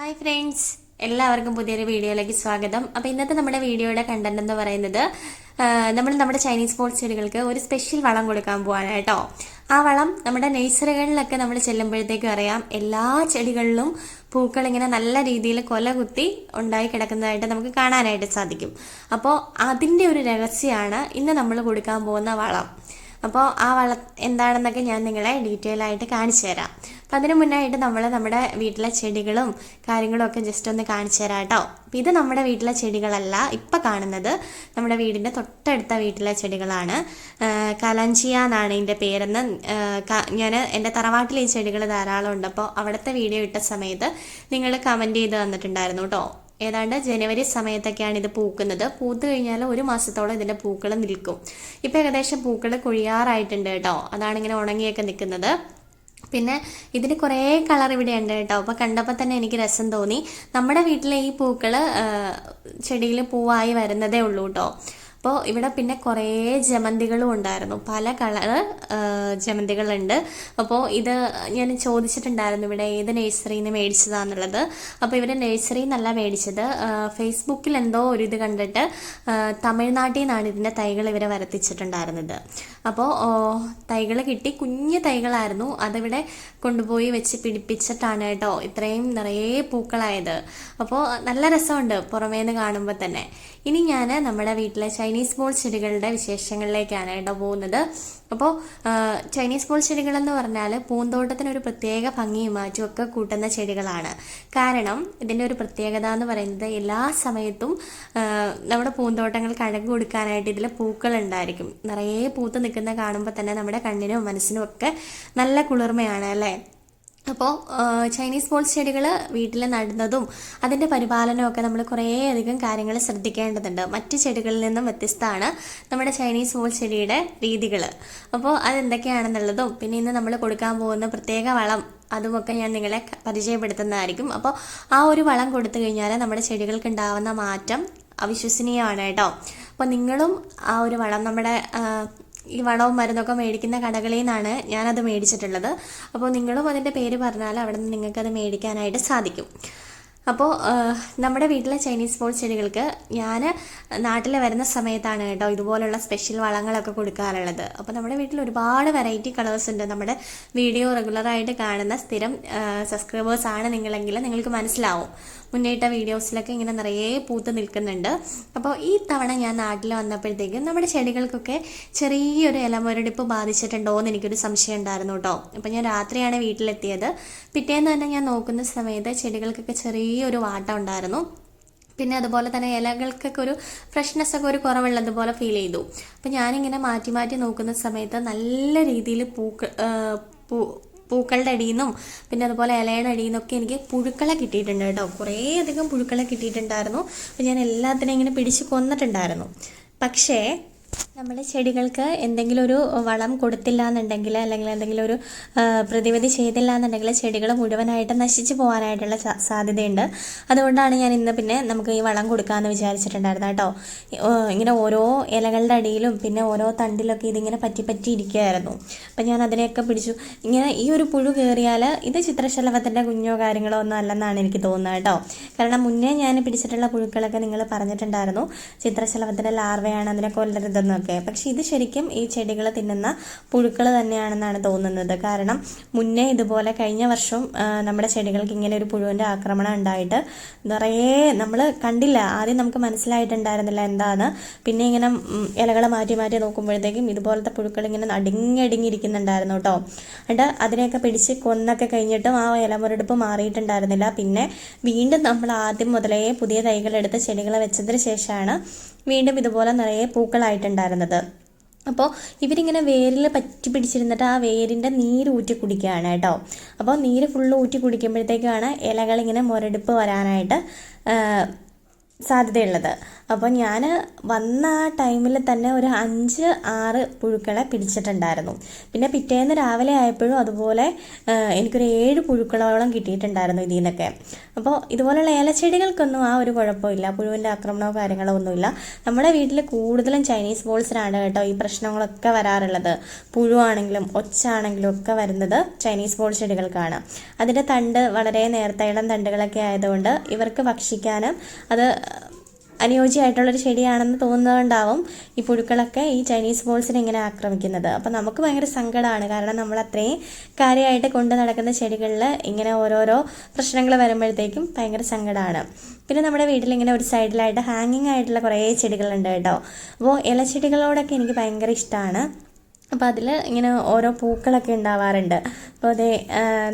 Hi friends എല്ലാവർക്കും പുതിയൊരു വീഡിയോയിലേക്ക് സ്വാഗതം. അപ്പോൾ ഇന്നത്തെ നമ്മുടെ വീഡിയോയുടെ കണ്ടന്റ് എന്ന് പറയുന്നത് നമ്മൾ നമ്മുടെ ചൈനീസ് പോൾ ചെടികൾക്ക് ഒരു സ്പെഷ്യൽ വളം കൊടുക്കാൻ പോവാണ് കേട്ടോ. ആ വളം നമ്മുടെ നഴ്സറികളിലൊക്കെ നമ്മൾ ചെല്ലുമ്പോഴത്തേക്കും അറിയാം എല്ലാ ചെടികളിലും പൂക്കൾ ഇങ്ങനെ നല്ല രീതിയിൽ കൊല കുത്തി ഉണ്ടായി കിടക്കുന്നതായിട്ട് നമുക്ക് കാണാനായിട്ട് സാധിക്കും. അപ്പോൾ അതിന്റെ ഒരു രഹസ്യമാണ് ഇന്ന് നമ്മൾ കൊടുക്കാൻ പോകുന്ന വളം. അപ്പോൾ ആ വളം എന്താണെന്നൊക്കെ ഞാൻ നിങ്ങളെ ഡീറ്റെയിൽ ആയിട്ട് കാണിച്ചു തരാം. അപ്പം അതിന് മുന്നായിട്ട് നമ്മൾ നമ്മുടെ വീട്ടിലെ ചെടികളും കാര്യങ്ങളും ഒക്കെ ജസ്റ്റ് ഒന്ന് കാണിച്ചു തരാം കേട്ടോ അപ്പം ഇത് നമ്മുടെ വീട്ടിലെ ചെടികളല്ല ഇപ്പം കാണുന്നത് നമ്മുടെ വീടിന്റെ തൊട്ടടുത്ത വീട്ടിലെ ചെടികളാണ്. കലഞ്ചിയ എന്നാണ് ഇതിന്റെ പേരെന്ന് ഞാൻ എന്റെ തറവാട്ടിൽ ഈ ചെടികൾ ധാരാളം ഉണ്ട്. അപ്പോൾ അവിടുത്തെ വീഡിയോ ഇട്ട സമയത്ത് നിങ്ങൾ കമന്റ് ചെയ്ത് തന്നിട്ടുണ്ടായിരുന്നു കേട്ടോ ഏതാണ്ട് ജനുവരി സമയത്തൊക്കെയാണ് ഇത് പൂക്കുന്നത്. പൂത്ത് കഴിഞ്ഞാൽ ഒരു മാസത്തോളം ഇതിന്റെ പൂക്കൾ നിൽക്കും. ഇപ്പം ഏകദേശം പൂക്കൾ കൊഴിയാറായിട്ടുണ്ട് കേട്ടോ അതാണ് ഇങ്ങനെ ഉണങ്ങിയൊക്കെ നിൽക്കുന്നത്. പിന്നെ ഇതിന് കുറേ കളർ ഇവിടെ ഉണ്ട് കേട്ടോ. അപ്പോൾ കണ്ടപ്പോൾ തന്നെ എനിക്ക് രസം തോന്നി. നമ്മുടെ വീട്ടിലെ ഈ പൂക്കൾ ചെടിയിൽ പൂവായി വരുന്നതേ ഉള്ളൂ കേട്ടോ. അപ്പോൾ ഇവിടെ പിന്നെ കുറേ ജമന്തികളും ഉണ്ടായിരുന്നു. പല കളർ ജമന്തികളുണ്ട്. അപ്പോൾ ഇത് ഞാൻ ചോദിച്ചിട്ടുണ്ടായിരുന്നു ഇവിടെ ഏത് നഴ്സറിയിൽ നിന്ന് മേടിച്ചതാണെന്നുള്ളത് അപ്പോൾ ഇവർ നഴ്സറിയിൽ നിന്നല്ല മേടിച്ചത് ഫേസ്ബുക്കിൽ എന്തോ ഒരു ഇത് കണ്ടിട്ട് തമിഴ്നാട്ടിൽ നിന്നാണ് ഇതിന്റെ തൈകൾ ഇവരെ വരത്തിച്ചിട്ടുണ്ടായിരുന്നത്. അപ്പോൾ തൈകൾ കിട്ടി. കുഞ്ഞു തൈകളായിരുന്നു. അതിവിടെ കൊണ്ടുപോയി വെച്ച് പിടിപ്പിച്ചിട്ടാണ് കേട്ടോ ഇത്രയും നിറയെ പൂക്കളായത്. അപ്പോൾ നല്ല രസമുണ്ട് പുറമേന്ന് കാണുമ്പോൾ തന്നെ. ഇനി ഞാൻ നമ്മുടെ വീട്ടിലെ ചൈനീസ് ബോൾ ചെടികളുടെ വിശേഷങ്ങളിലേക്കാണ് കേട്ടോ പോകുന്നത്. അപ്പോൾ ചൈനീസ് ബോൾ ചെടികൾ എന്ന് പറഞ്ഞാൽ പൂന്തോട്ടത്തിന് ഒരു പ്രത്യേക ഭംഗിയും മാറ്റും ഒക്കെ കൂട്ടുന്ന ചെടികളാണ്. കാരണം ഇതിന്റെ ഒരു പ്രത്യേകത എന്ന് പറയുന്നത് എല്ലാ സമയത്തും നമ്മുടെ പൂന്തോട്ടങ്ങൾ അഴക് കൊടുക്കാനായിട്ട് ഇതിൽ പൂക്കൾ ഉണ്ടായിരിക്കും. നിറയെ പൂത്ത് നിൽക്കുന്ന കാണുമ്പോൾ തന്നെ നമ്മുടെ കണ്ണിനും മനസ്സിനും ഒക്കെ നല്ല കുളിർമയാണ് അല്ലേ? അപ്പോൾ ചൈനീസ് ബോൾസ് ചെടികൾ വീട്ടിൽ നടുന്നതും അതിന്റെ പരിപാലനവും ഒക്കെ നമ്മൾ കുറേയധികം കാര്യങ്ങൾ ശ്രദ്ധിക്കേണ്ടതുണ്ട്. മറ്റ് ചെടികളിൽ നിന്നും വ്യത്യസ്തമാണ് നമ്മുടെ ചൈനീസ് ബോൾ ചെടിയുടെ രീതികൾ അപ്പോൾ അതെന്തൊക്കെയാണെന്നുള്ളതും പിന്നെ ഇന്ന് നമ്മൾ കൊടുക്കാൻ പോകുന്ന പ്രത്യേക വളം അതുമൊക്കെ ഞാൻ നിങ്ങളെ പരിചയപ്പെടുത്തുന്നതായിരിക്കും. അപ്പോൾ ആ ഒരു വളം കൊടുത്തു കഴിഞ്ഞാൽ നമ്മുടെ ചെടികൾക്ക് ഉണ്ടാവുന്ന മാറ്റം അവിശ്വസനീയമാണ് കേട്ടോ. അപ്പോൾ നിങ്ങളും ആ ഒരു വളം നമ്മുടെ ഈ വളവും മരുന്നൊക്കെ മേടിക്കുന്ന കടകളിൽ നിന്നാണ് ഞാനത് മേടിച്ചിട്ടുള്ളത്. അപ്പോൾ നിങ്ങളും അതിന്റെ പേര് പറഞ്ഞാൽ അവിടെ നിന്ന് നിങ്ങൾക്കത് മേടിക്കാനായിട്ട് സാധിക്കും. അപ്പോൾ നമ്മുടെ വീട്ടിലെ ചൈനീസ് ബോൾ ചെടികൾക്ക് ഞാൻ നാട്ടിൽ വരുന്ന സമയത്താണ് കേട്ടോ ഇതുപോലുള്ള സ്പെഷ്യൽ വളങ്ങളൊക്കെ കൊടുക്കാറുള്ളത്. അപ്പോൾ നമ്മുടെ വീട്ടിൽ ഒരുപാട് വെറൈറ്റി കളേഴ്സ് ഉണ്ട്. നമ്മുടെ വീഡിയോ റെഗുലറായിട്ട് കാണുന്ന സ്ഥിരം സബ്സ്ക്രൈബേഴ്സ് ആണ് നിങ്ങളെങ്കിൽ നിങ്ങൾക്ക് മനസ്സിലാവും. മുന്നേറ്റ വീഡിയോസിലൊക്കെ ഇങ്ങനെ നിറയെ പൂത്ത് നിൽക്കുന്നുണ്ട്. അപ്പോൾ ഈ തവണ ഞാൻ നാട്ടിൽ വന്നപ്പോഴത്തേക്കും നമ്മുടെ ചെടികൾക്കൊക്കെ ചെറിയൊരു ഇലമുരടിപ്പ് ബാധിച്ചിട്ടുണ്ടോ എന്ന് എനിക്കൊരു സംശയം ഉണ്ടായിരുന്നു കേട്ടോ. അപ്പോൾ ഞാൻ രാത്രിയാണ് വീട്ടിലെത്തിയത്. പിറ്റേന്ന് തന്നെ ഞാൻ നോക്കുന്ന സമയത്ത് ചെടികൾക്കൊക്കെ ചെറിയൊരു വാട്ടം ഉണ്ടായിരുന്നു. പിന്നെ അതുപോലെ തന്നെ ഇലകൾക്കൊക്കെ ഒരു ഫ്രഷ്നെസ് ഒക്കെ ഒരു കുറവുള്ളതുപോലെ ഫീൽ ചെയ്തു. അപ്പം ഞാനിങ്ങനെ മാറ്റി മാറ്റി നോക്കുന്ന സമയത്ത് നല്ല രീതിയിൽ പൂക്ക പൂ പൂക്കളുടെ അടിയിൽ നിന്നും പിന്നെ അതുപോലെ ഇലയുടെ അടിയിൽ നിന്നൊക്കെ എനിക്ക് പുഴുക്കളെ കിട്ടിയിട്ടുണ്ട് കേട്ടോ. കുറേ അധികം പുഴുക്കളെ കിട്ടിയിട്ടുണ്ടായിരുന്നു. അപ്പം ഞാൻ എല്ലാത്തിനെയും ഇങ്ങനെ പിടിച്ച് കൊന്നിട്ടുണ്ടായിരുന്നു. പക്ഷേ നമ്മൾ ചെടികൾക്ക് എന്തെങ്കിലും ഒരു വളം കൊടുത്തില്ല എന്നുണ്ടെങ്കിൽ അല്ലെങ്കിൽ എന്തെങ്കിലും ഒരു പ്രതിവിധി ചെയ്തില്ല എന്നുണ്ടെങ്കിൽ ചെടികൾ മുഴുവനായിട്ട് നശിച്ചു പോകാനായിട്ടുള്ള സാധ്യതയുണ്ട്. അതുകൊണ്ടാണ് ഞാൻ ഇന്ന് പിന്നെ നമുക്ക് ഈ വളം കൊടുക്കാമെന്ന് വിചാരിച്ചിട്ടുണ്ടായിരുന്നു കേട്ടോ. ഇങ്ങനെ ഓരോ ഇലകളുടെ അടിയിലും പിന്നെ ഓരോ തണ്ടിലൊക്കെ ഇതിങ്ങനെ പറ്റി പറ്റി ഇരിക്കുകയായിരുന്നു. അപ്പം ഞാൻ അതിനെയൊക്കെ പിടിച്ചു. ഇങ്ങനെ ഈ ഒരു പുഴു കയറിയാൽ ഇത് ചിത്രശലഭത്തിന്റെ കുഞ്ഞോ കാര്യങ്ങളോ ഒന്നും അല്ലെന്നാണ് എനിക്ക് തോന്നുന്നത് കേട്ടോ. കാരണം മുന്നേ ഞാൻ പിടിച്ചിട്ടുള്ള പുഴുക്കളൊക്കെ നിങ്ങൾ പറഞ്ഞിട്ടുണ്ടായിരുന്നു. ചിത്രശലഭത്തിന്റെ ലാർവയാണ് അതിനെ കൊല്ലരുതെന്നൊക്കെ. പക്ഷെ ഇത് ശരിക്കും ഈ ചെടികൾ തിന്നുന്ന പുഴുക്കൾ തന്നെയാണെന്നാണ് തോന്നുന്നത്. കാരണം മുന്നേ ഇതുപോലെ കഴിഞ്ഞ വർഷം നമ്മുടെ ചെടികൾക്ക് ഇങ്ങനെ ഒരു പുഴുവിന്റെ ആക്രമണം ഉണ്ടായിട്ട് നിറയെ നമ്മൾ കണ്ടില്ല. ആദ്യം നമുക്ക് മനസ്സിലായിട്ടുണ്ടായിരുന്നില്ല എന്താണ് പിന്നെ ഇങ്ങനെ ഇലകൾ മാറ്റി മാറ്റി നോക്കുമ്പോഴത്തേക്കും ഇതുപോലത്തെ പുഴുക്കൾ ഇങ്ങനെ അടിങ്ങടിങ്ങിരിക്കുന്നുണ്ടായിരുന്നു കേട്ടോ. എന്നിട്ട് അതിനെയൊക്കെ പിടിച്ച് കൊന്നൊക്കെ കഴിഞ്ഞിട്ടും ആ ഇല മുരടുപ്പ് മാറിയിട്ടുണ്ടായിരുന്നില്ല. പിന്നെ വീണ്ടും നമ്മൾ ആദ്യം മുതലേ പുതിയ തൈകളെടുത്ത് ചെടികളെ വെച്ചതിന് ശേഷമാണ് വീണ്ടും ഇതുപോലെ നിറയെ പൂക്കളായിട്ടുണ്ടായിരുന്നത്. അപ്പോൾ ഇവരിങ്ങനെ വേരിൽ പറ്റി പിടിച്ചിരുന്നിട്ട് ആ വേരിന്റെ നീര് ഊറ്റി കുടിക്കുകയാണ് കേട്ടോ. അപ്പോൾ നീര് ഫുള്ള് ഊറ്റി കുടിക്കുമ്പോഴത്തേക്കാണ് ഇലകളിങ്ങനെ മുരടിപ്പ് വരാനായിട്ട് സാധ്യതയുള്ളത്. അപ്പോൾ ഞാൻ വന്ന ആ ടൈമിൽ തന്നെ ഒരു അഞ്ച് ആറ് പുഴുക്കളെ പിടിച്ചിട്ടുണ്ടായിരുന്നു. പിന്നെ പിറ്റേന്ന് രാവിലെ ആയപ്പോഴും അതുപോലെ എനിക്കൊരു ഏഴ് പുഴുക്കളോളം കിട്ടിയിട്ടുണ്ടായിരുന്നു ഇതിൽ നിന്നൊക്കെ. അപ്പോൾ ഇതുപോലുള്ള ഏലച്ചെടികൾക്കൊന്നും ആ ഒരു കുഴപ്പമില്ല. പുഴുവിന്റെ ആക്രമണമോ കാര്യങ്ങളോ ഒന്നുമില്ല. നമ്മുടെ വീട്ടിൽ കൂടുതലും ചൈനീസ് ബോൾസിനാണ് കേട്ടോ ഈ പ്രശ്നങ്ങളൊക്കെ വരാറുള്ളത്. പുഴുവാണെങ്കിലും ഒച്ചാണെങ്കിലും ഒക്കെ വരുന്നത് ചൈനീസ് ബോൾ ചെടികൾക്കാണ്. അതിന്റെ തണ്ട് വളരെ നേർത്ത ഇളം തണ്ടുകളൊക്കെ ആയതുകൊണ്ട് ഇവർക്ക് ഭക്ഷിക്കാനും അത് അനുയോജ്യമായിട്ടുള്ളൊരു ചെടിയാണെന്ന് തോന്നുന്നതുകൊണ്ടാവും ഈ പുഴുക്കളൊക്കെ ഈ ചൈനീസ് ബോൾസിനെ ഇങ്ങനെ ആക്രമിക്കുന്നത്. അപ്പം നമുക്ക് ഭയങ്കര സങ്കടമാണ് കാരണം നമ്മൾ അത്രയും കാര്യമായിട്ട് കൊണ്ടു നടക്കുന്ന ചെടികളിൽ ഇങ്ങനെ ഓരോരോ പ്രശ്നങ്ങൾ വരുമ്പോഴത്തേക്കും ഭയങ്കര സങ്കടമാണ് പിന്നെ നമ്മുടെ വീട്ടിൽ ഇങ്ങനെ ഒരു സൈഡിലായിട്ട് ഹാങ്ങിങ് ആയിട്ടുള്ള കുറേ ചെടികളുണ്ട് കേട്ടോ. അപ്പോൾ ഇലച്ചെടികളോടൊക്കെ എനിക്ക് ഭയങ്കര ഇഷ്ടമാണ് അപ്പോൾ അതിൽ ഇങ്ങനെ ഓരോ പൂക്കളൊക്കെ ഉണ്ടാവാറുണ്ട്. അപ്പോൾ അതേ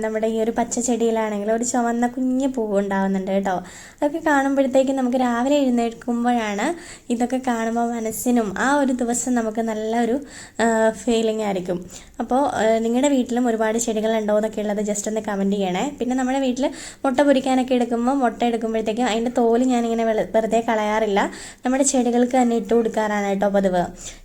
നമ്മുടെ ഈ ഒരു പച്ച ചെടിയിലാണെങ്കിൽ ഒരു ചുവന്ന കുഞ്ഞ് പൂവ് ഉണ്ടാവുന്നുണ്ട് കേട്ടോ. അതൊക്കെ കാണുമ്പോഴത്തേക്കും നമുക്ക് രാവിലെ എഴുന്നേൽക്കുമ്പോഴാണ് ഇതൊക്കെ കാണുമ്പോൾ മനസ്സിനും ആ ഒരു ദിവസം നമുക്ക് നല്ലൊരു ഫീലിംഗ് ആയിരിക്കും. അപ്പോൾ നിങ്ങളുടെ വീട്ടിലും ഒരുപാട് ചെടികളുണ്ടോ എന്നൊക്കെ ഉള്ളത് ജസ്റ്റ് ഒന്ന് കമന്റ് ചെയ്യണേ. പിന്നെ നമ്മുടെ വീട്ടിൽ മുട്ട പൊരിക്കാനൊക്കെ എടുക്കുമ്പോൾ മുട്ട എടുക്കുമ്പോഴത്തേക്കും അതിന്റെ തോൽ ഞാനിങ്ങനെ വെറുതെ കളയാറില്ല. നമ്മുടെ ചെടികൾക്ക് തന്നെ ഇട്ട് കൊടുക്കാറാണ് കേട്ടോ പതിവ്.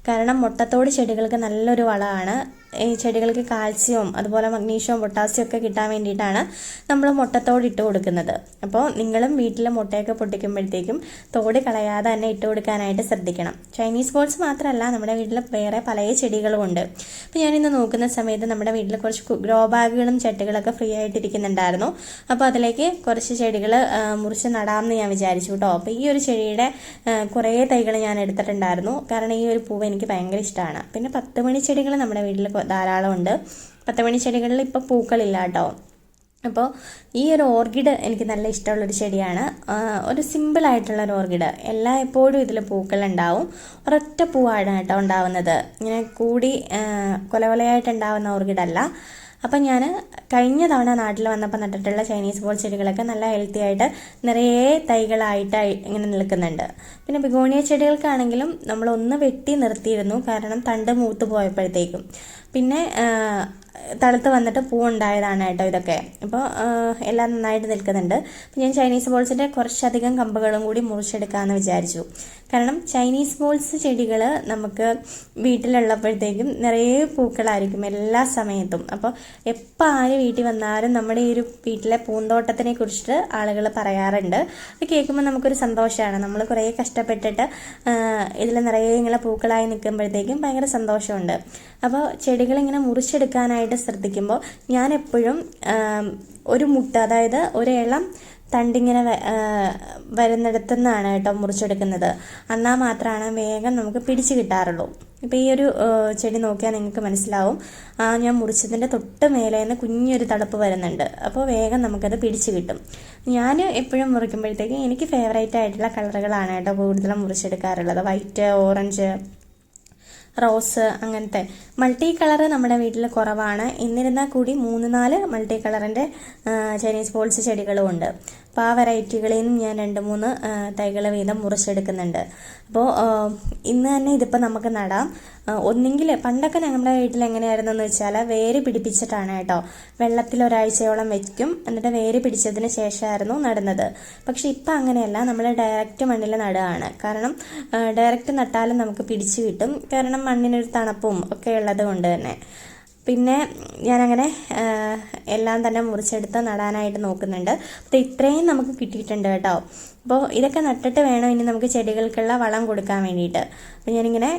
കാരണം മുട്ടത്തോട് ചെടികൾക്ക് നല്ലൊരു വളമാണ്. ഈ ചെടികൾക്ക് കാൽസ്യവും അതുപോലെ മഗ്നീഷ്യവും പൊട്ടാസ്യവും ഒക്കെ കിട്ടാൻ വേണ്ടിയിട്ടാണ് നമ്മൾ മുട്ടത്തോട് ഇട്ട് കൊടുക്കുന്നത്. അപ്പോൾ നിങ്ങളും വീട്ടിൽ മുട്ടയൊക്കെ പൊട്ടിക്കുമ്പോഴത്തേക്കും തോട് കളയാതെ തന്നെ ഇട്ട് കൊടുക്കാനായിട്ട് ശ്രദ്ധിക്കണം. ചൈനീസ് ബോൾസ് മാത്രമല്ല നമ്മുടെ വീട്ടിൽ വേറെ പല ചെടികളും ഉണ്ട്. അപ്പോൾ ഞാനിന്ന് നോക്കുന്ന സമയത്ത് നമ്മുടെ വീട്ടിൽ കുറച്ച് ഗ്രോ ബാഗുകളും ചട്ടികളൊക്കെ ഫ്രീ ആയിട്ടിരിക്കുന്നുണ്ടായിരുന്നു അപ്പോൾ അതിലേക്ക് കുറച്ച് ചെടികൾ മുറിച്ച് നടാമെന്ന് ഞാൻ വിചാരിച്ചു കേട്ടോ. അപ്പോൾ ഈ ഒരു ചെടിയുടെ കുറേ തൈകൾ ഞാൻ എടുത്തിട്ടുണ്ടായിരുന്നു. കാരണം ഈ ഒരു പൂവ് എനിക്ക് ഭയങ്കര ഇഷ്ടമാണ്. പിന്നെ പത്ത് മണി ചെടികൾ നമ്മുടെ വീട്ടിൽ കൊ- ധാരാളം ഉണ്ട് പത്ത് മണി ചെടികളിൽ ഇപ്പോൾ പൂക്കളില്ല കേട്ടോ അപ്പോൾ ഈ ഒരു ഓർക്കിഡ് എനിക്ക് നല്ല ഇഷ്ടമുള്ളൊരു ചെടിയാണ്. ഒരു സിമ്പിൾ ആയിട്ടുള്ള ഒരു ഓർക്കിഡ്. എല്ലാ എപ്പോഴും ഇതിൽ പൂക്കളുണ്ടാവും. ഒരൊറ്റ പൂവാണ് കേട്ടോ ഉണ്ടാവുന്നത്. ഇങ്ങനെ കൂടി കൊല കൊലയായിട്ട് ഉണ്ടാവുന്ന ഓർക്കിഡ് അല്ല അപ്പം ഞാൻ കഴിഞ്ഞ തവണ നാട്ടിൽ വന്നപ്പോൾ നട്ടിട്ടുള്ള ചൈനീസ് ബോൾ ചെടികളൊക്കെ നല്ല ഹെൽത്തി ആയിട്ട് നിറയെ തൈകളായിട്ട് ഇങ്ങനെ നിൽക്കുന്നുണ്ട്. പിന്നെ ബിഗോണിയ ചെടികൾക്കാണെങ്കിലും നമ്മൾ ഒന്ന് വെട്ടി നിർത്തിയിരുന്നു. കാരണം തണ്ട് മൂത്ത് പോയപ്പോഴത്തേക്കും. പിന്നെ തണുത്ത് വന്നിട്ട് പൂ ഉണ്ടായതാണ് കേട്ടോ ഇതൊക്കെ. ഇപ്പോൾ എല്ലാം നന്നായിട്ട് നിൽക്കുന്നുണ്ട്. ഞാൻ ചൈനീസ് ബോൾസിന്റെ കുറച്ചധികം കമ്പുകളും കൂടി മുറിച്ചെടുക്കാമെന്ന് വിചാരിച്ചു. കാരണം ചൈനീസ് ബോൾസ് ചെടികൾ നമുക്ക് വീട്ടിലുള്ളപ്പോഴത്തേക്കും നിറയെ പൂക്കളായിരിക്കും എല്ലാ സമയത്തും. അപ്പോൾ എപ്പോൾ ആര് വീട്ടിൽ വന്നാലും നമ്മുടെ ഈ ഒരു വീട്ടിലെ പൂന്തോട്ടത്തിനെ കുറിച്ചിട്ട് ആളുകൾ പറയാറുണ്ട്. അത് കേൾക്കുമ്പോൾ നമുക്കൊരു സന്തോഷമാണ്. നമ്മൾ കുറേ കഷ്ടപ്പെട്ടിട്ട് ഇതിൽ നിറയെ ഇങ്ങനെ പൂക്കളായി നിൽക്കുമ്പോഴത്തേക്കും ഭയങ്കര സന്തോഷമുണ്ട്. അപ്പോൾ ചെടികൾ ഇങ്ങനെ മുറിച്ചെടുക്കാനായിട്ട് ശ്രദ്ധിക്കുമ്പോൾ ഞാൻ എപ്പോഴും ഒരു മുട്ട അതായത് ഒരു ഇളം തണ്ടിങ്ങനെ വരുന്നിടത്തു നിന്നാണ് കേട്ടോ മുറിച്ചെടുക്കുന്നത്. എന്നാൽ മാത്രമാണ് വേഗം നമുക്ക് പിടിച്ച് കിട്ടാറുള്ളൂ. ഇപ്പോൾ ഈ ഒരു ചെടി നോക്കിയാൽ നിങ്ങൾക്ക് മനസ്സിലാവും. ആ ഞാൻ മുറിച്ചതിന്റെ തൊട്ട് മേലെ നിന്ന് കുഞ്ഞൊരു തളപ്പ് വരുന്നുണ്ട്. അപ്പോൾ വേഗം നമുക്കത് പിടിച്ച് കിട്ടും. ഞാൻ എപ്പോഴും മുറിക്കുമ്പോഴത്തേക്കും എനിക്ക് ഫേവറേറ്റ് ആയിട്ടുള്ള കളറുകളാണ് കേട്ടോ കൂടുതലും മുറിച്ചെടുക്കാറുള്ളത്. വൈറ്റ് ഓറഞ്ച് റോസ് അങ്ങനത്തെ മൾട്ടി കളർ നമ്മുടെ വീട്ടിൽ കുറവാണ്. എന്നിരുന്നാൽ കൂടി മൂന്ന് നാല് മൾട്ടി കളറിന്റെ ചൈനീസ് പോൾസ് ചെടികളും ഉണ്ട്. അപ്പോൾ ആ വെറൈറ്റികളിൽ നിന്നും ഞാൻ രണ്ട് മൂന്ന് തൈകൾ വീതം മുറിച്ചെടുക്കുന്നുണ്ട്. അപ്പോൾ ഇന്ന് തന്നെ ഇതിപ്പോൾ നമുക്ക് നടാം. ഒന്നെങ്കിൽ പണ്ടൊക്കെ ഞങ്ങളുടെ വീട്ടിൽ എങ്ങനെയായിരുന്നു എന്ന് വെച്ചാൽ വേര് പിടിപ്പിച്ചിട്ടാണ് കേട്ടോ. വെള്ളത്തിൽ ഒരാഴ്ചയോളം വെക്കും. എന്നിട്ട് വേര് പിടിച്ചതിന് ശേഷമായിരുന്നു നടുന്നത്. പക്ഷെ ഇപ്പം അങ്ങനെയല്ല. നമ്മൾ ഡയറക്റ്റ് മണ്ണിൽ നടുകയാണ്. കാരണം ഡയറക്റ്റ് നട്ടാലും നമുക്ക് പിടിച്ചു കിട്ടും. കാരണം മണ്ണിനൊരു തണുപ്പും ഒക്കെ ഉള്ളത് കൊണ്ട് തന്നെ. പിന്നെ ഞാനങ്ങനെ എല്ലാം തന്നെ മുറിച്ചെടുത്ത് നടാനായിട്ട് നോക്കുന്നുണ്ട്. അപ്പോൾ ഇത്രയും നമുക്ക് കിട്ടിയിട്ടുണ്ട് കേട്ടോ. അപ്പോൾ ഇതൊക്കെ നട്ടിട്ട് വേണം ഇനി നമുക്ക് ചെടികൾക്കുള്ള വളം കൊടുക്കാൻ വേണ്ടിയിട്ട്. അപ്പോൾ ഞാനിങ്ങനെ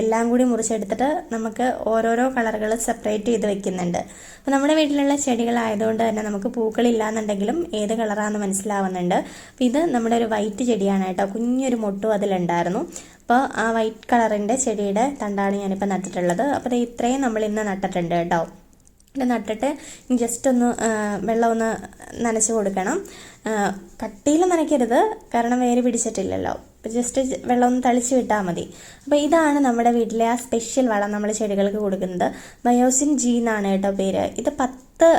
എല്ലാം കൂടി മുറിച്ചെടുത്തിട്ട് നമുക്ക് ഓരോരോ കളറുകൾ സെപ്പറേറ്റ് ചെയ്ത് വെക്കുന്നുണ്ട്. അപ്പോൾ നമ്മുടെ വീട്ടിലുള്ള ചെടികളായതുകൊണ്ട് തന്നെ നമുക്ക് പൂക്കളില്ല എന്നുണ്ടെങ്കിലും ഏത് കളറാണെന്ന് മനസ്സിലാവുന്നുണ്ട്. അപ്പോൾ ഇത് നമ്മുടെ ഒരു വൈറ്റ് ചെടിയാണ് കേട്ടോ. കുഞ്ഞൊരു മൊട്ടും അതിലുണ്ടായിരുന്നു. അപ്പോൾ ആ വൈറ്റ് കളറിന്റെ ചെടിയുടെ തണ്ടാണ് ഞാനിപ്പോൾ നട്ടിട്ടുള്ളത്. അപ്പോൾ ഇത്രയും നമ്മൾ ഇന്ന് നട്ടിട്ടുണ്ട് കേട്ടോ. ഇത് നട്ടിട്ട് ജസ്റ്റ് ഒന്ന് വെള്ളമൊന്ന് നനച്ച് കൊടുക്കണം. കട്ടിയിൽ നനയ്ക്കരുത്. കാരണം വേര് പിടിച്ചിട്ടില്ലല്ലോ. ജസ്റ്റ് വെള്ളം ഒന്ന് തളിച്ച് വിട്ടാൽ മതി. അപ്പോൾ ഇതാണ് നമ്മുടെ വീട്ടിലെ ആ സ്പെഷ്യൽ വളം നമ്മൾ ചെടികൾക്ക് കൊടുക്കുന്നത്. ബയോസിൻ ജി എന്നാണ് കേട്ടോ പേര്. ഇത് പത്ത്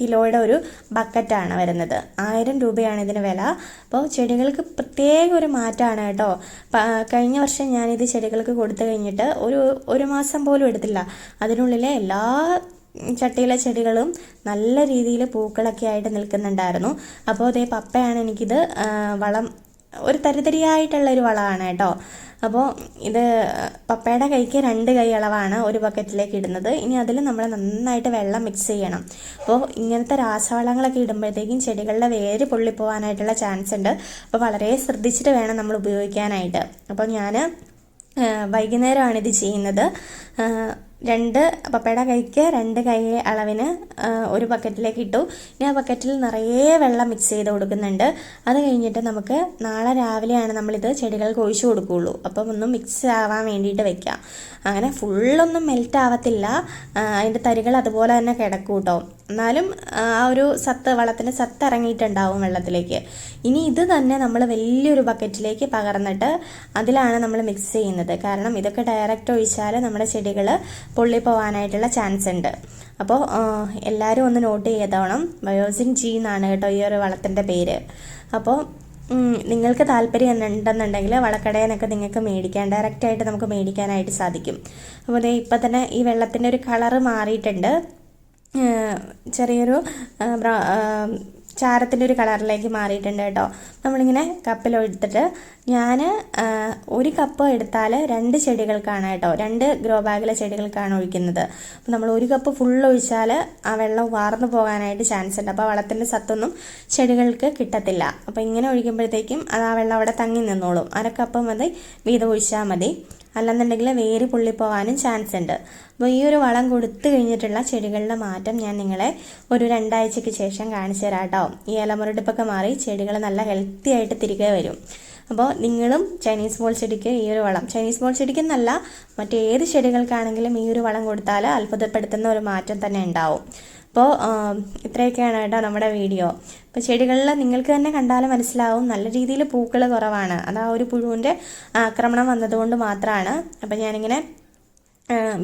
കിലോയുടെ ഒരു ബക്കറ്റാണ് വരുന്നത്. ആയിരം രൂപയാണ് ഇതിന് വില. അപ്പോൾ ചെടികൾക്ക് പ്രത്യേക ഒരു മാറ്റമാണ് കേട്ടോ. കഴിഞ്ഞ വർഷം ഞാനിത് ചെടികൾക്ക് കൊടുത്തു കഴിഞ്ഞിട്ട് ഒരു ഒരു മാസം പോലും എടുത്തില്ല. അതിനുള്ളിലെ എല്ലാ ചട്ടിയിലെ ചെടികളും നല്ല രീതിയിൽ പൂക്കളൊക്കെ ആയിട്ട് നിൽക്കുന്നുണ്ടായിരുന്നു. അപ്പോൾ അതേ പപ്പയാണ് എനിക്കിത് വളം ഒരു തരിതരിയായിട്ടുള്ള ഒരു വളമാണ് കേട്ടോ. അപ്പോൾ ഇത് പപ്പയുടെ കൈക്ക് രണ്ട് കൈ അളവാണ് ഒരു ബക്കറ്റിലേക്ക് ഇടുന്നത്. ഇനി അതിൽ നമ്മൾ നന്നായിട്ട് വെള്ളം മിക്സ് ചെയ്യണം. അപ്പോൾ ഇങ്ങനത്തെ രാസവളങ്ങളൊക്കെ ഇടുമ്പോഴത്തേക്കും ചെടികളുടെ വേര് പൊള്ളിപ്പോവാനായിട്ടുള്ള ചാൻസ് ഉണ്ട്. അപ്പോൾ വളരെ ശ്രദ്ധിച്ചിട്ട് വേണം നമ്മൾ ഉപയോഗിക്കാനായിട്ട്. അപ്പോൾ ഞാൻ വൈകുന്നേരമാണ് ഇത് ചെയ്യുന്നത്. രണ്ട് പപ്പയുടെ കൈക്ക് രണ്ട് കൈ അളവിന് ഒരു ബക്കറ്റിലേക്ക് ഇട്ടു. ഇനി ആ ബക്കറ്റിൽ നിറയെ വെള്ളം മിക്സ് ചെയ്ത് കൊടുക്കുന്നുണ്ട്. അത് കഴിഞ്ഞിട്ട് നമുക്ക് നാളെ രാവിലെയാണ് നമ്മളിത് ചെടികൾക്ക് ഒഴിച്ചു കൊടുക്കുകയുള്ളൂ. അപ്പം ഒന്ന് മിക്സ് ആവാൻ വേണ്ടിയിട്ട് വെക്കാം. അങ്ങനെ ഫുള്ളൊന്നും മെൽറ്റ് ആവത്തില്ല. അതിന്റെ തരികൾ അതുപോലെ തന്നെ കിടക്കും കേട്ടോ. എന്നാലും ആ ഒരു സത്ത് വളത്തിന്റെ സത്ത് ഇറങ്ങിയിട്ടുണ്ടാവും വെള്ളത്തിലേക്ക്. ഇനി ഇത് തന്നെ നമ്മൾ വലിയൊരു ബക്കറ്റിലേക്ക് പകർന്നിട്ട് അതിലാണ് നമ്മൾ മിക്സ് ചെയ്യുന്നത്. കാരണം ഇതൊക്കെ ഡയറക്റ്റ് ഒഴിച്ചാൽ നമ്മുടെ ചെടികൾ പൊള്ളിപ്പോവാനായിട്ടുള്ള ചാൻസ് ഉണ്ട്. അപ്പോൾ എല്ലാവരും ഒന്ന് നോട്ട് ചെയ്തോണം. ബയോസിൻ ജി എന്നാണ് കേട്ടോ ഈ ഒരു വളത്തിന്റെ പേര്. അപ്പോൾ നിങ്ങൾക്ക് താല്പര്യം ഉണ്ടെന്നുണ്ടെങ്കിൽ വളക്കടയിൽ നിങ്ങൾക്ക് മേടിക്കാൻ ഡയറക്റ്റായിട്ട് നമുക്ക് മേടിക്കാനായിട്ട് സാധിക്കും. അപ്പോൾ ഇപ്പം തന്നെ ഈ വെള്ളത്തിന്റെ ഒരു കളറ് മാറിയിട്ടുണ്ട്. ചെറിയൊരു ചാരത്തിന്റെ ഒരു കളറിലേക്ക് മാറിയിട്ടുണ്ട് കേട്ടോ. നമ്മളിങ്ങനെ കപ്പിൽ എടുത്തിട്ട് ഞാൻ ഒരു കപ്പ് എടുത്താൽ രണ്ട് ചെടികൾക്കാണ് കേട്ടോ. രണ്ട് ഗ്രോ ബാഗിലെ ചെടികൾക്കാണ് ഒഴിക്കുന്നത്. അപ്പോൾ നമ്മൾ ഒരു കപ്പ് ഫുൾ ഒഴിച്ചാൽ ആ വെള്ളം വാർന്നു പോകാനായിട്ട് ചാൻസ് ഉണ്ട്. അപ്പോൾ വളത്തിന്റെ സത്തൊന്നും ചെടികൾക്ക് കിട്ടത്തില്ല. അപ്പോൾ ഇങ്ങനെ ഒഴിക്കുമ്പോഴത്തേക്കും അത് ആ വെള്ളം അവിടെ തങ്ങി നിന്നോളും. അര കപ്പ് മതി വീതം ഒഴിച്ചാൽ മതി. അല്ലെന്നുണ്ടെങ്കിൽ വേര് പൊള്ളിപ്പോകാനും ചാൻസ് ഉണ്ട്. അപ്പോൾ ഈ ഒരു വളം കൊടുത്തു കഴിഞ്ഞിട്ടുള്ള ചെടികളുടെ മാറ്റം ഞാൻ നിങ്ങളെ ഒരു രണ്ടാഴ്ചയ്ക്ക് ശേഷം കാണിച്ചു തരാം കേട്ടോ. ഈ ഇലമുരടിപ്പൊക്കെ മാറി ചെടികൾ നല്ല ഹെൽത്തി ആയിട്ട് തിരികെ വരും. അപ്പോൾ നിങ്ങളും ചൈനീസ് ബോൾ ചെടിക്ക് ഈ ഒരു വളം. ചൈനീസ് ബോൾ ചെടിക്കെന്നല്ല മറ്റേത് ചെടികൾക്കാണെങ്കിലും ഈ ഒരു വളം കൊടുത്താൽ അത്ഭുതപ്പെടുത്തുന്ന ഒരു മാറ്റം തന്നെ ഉണ്ടാവും. അപ്പോൾ ഇത്രയൊക്കെയാണ് കേട്ടോ നമ്മുടെ വീഡിയോ. അപ്പോൾ ചെടികളിൽ നിങ്ങൾക്ക് തന്നെ കണ്ടാൽ മനസ്സിലാവും നല്ല രീതിയിൽ പൂക്കൾ കുറവാണ്. അത് ആ ഒരു പുഴുവിന്റെ ആക്രമണം വന്നതുകൊണ്ട് മാത്രമാണ്. അപ്പോൾ ഞാനിങ്ങനെ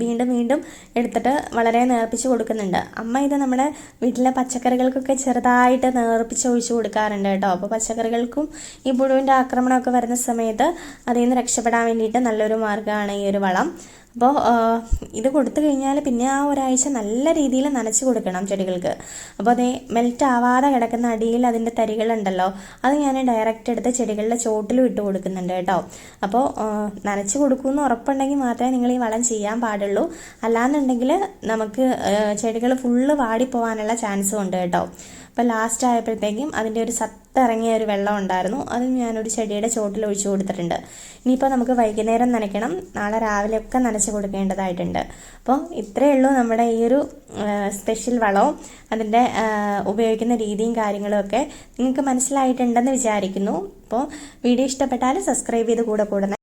വീണ്ടും വീണ്ടും എടുത്തിട്ട് വളരെ നേർപ്പിച്ച് കൊടുക്കുന്നുണ്ട്. അമ്മ ഇത് നമ്മുടെ വീട്ടിലെ പച്ചക്കറികൾക്കൊക്കെ ചെറുതായിട്ട് നേർപ്പിച്ച് ഒഴിച്ചു കൊടുക്കാറുണ്ട് കേട്ടോ. അപ്പോൾ പച്ചക്കറികൾക്കും ഈ പുഴുവിന്റെ ആക്രമണമൊക്കെ വരുന്ന സമയത്ത് അതിൽ നിന്ന് രക്ഷപ്പെടാൻ വേണ്ടിയിട്ട് നല്ലൊരു മാർഗമാണ് ഈ ഒരു വളം. അപ്പോൾ ഇത് കൊടുത്തു കഴിഞ്ഞാൽ പിന്നെ ആ ഒരാഴ്ച നല്ല രീതിയിൽ നനച്ച് കൊടുക്കണം ചെടികൾക്ക്. അപ്പോൾ അതേ മെൽറ്റ് ആവാതെ കിടക്കുന്ന അടിയിൽ അതിന്റെ തരികളുണ്ടല്ലോ അത് ഞാൻ ഡയറക്റ്റ് എടുത്ത് ചെടികളുടെ ചോട്ടിലും ഇട്ട് കൊടുക്കുന്നുണ്ട് കേട്ടോ. അപ്പോൾ നനച്ച് കൊടുക്കുമെന്ന് ഉറപ്പുണ്ടെങ്കിൽ മാത്രമേ നിങ്ങൾ ഈ വളം ചെയ്യാൻ പാടുള്ളൂ. അല്ലാന്നുണ്ടെങ്കിൽ നമുക്ക് ചെടികൾ ഫുള്ള് വാടിപ്പോവാനുള്ള ചാൻസും ഉണ്ട് കേട്ടോ. അപ്പോൾ ലാസ്റ്റ് ആയപ്പോഴത്തേക്കും അതിന്റെ ഒരു സത്തിറങ്ങിയ ഒരു വെള്ളം ഉണ്ടായിരുന്നു. അത് ഞാനൊരു ചെടിയുടെ ചോട്ടിൽ ഒഴിച്ചു കൊടുത്തിട്ടുണ്ട്. ഇനിയിപ്പോൾ നമുക്ക് വൈകുന്നേരം നനയ്ക്കണം. നാളെ രാവിലെ ഒക്കെ നനച്ച് കൊടുക്കേണ്ടതായിട്ടുണ്ട്. അപ്പോൾ ഇത്രയേ ഉള്ളൂ നമ്മുടെ ഈ ഒരു സ്പെഷ്യൽ വളവും അതിന്റെ ഉപയോഗിക്കുന്ന രീതിയും കാര്യങ്ങളും ഒക്കെ. നിങ്ങൾക്ക് മനസ്സിലായിട്ടുണ്ടെന്ന് വിചാരിക്കുന്നു. അപ്പോൾ വീഡിയോ ഇഷ്ടപ്പെട്ടാൽ സബ്സ്ക്രൈബ് ചെയ്ത് കൂടെ കൂടണം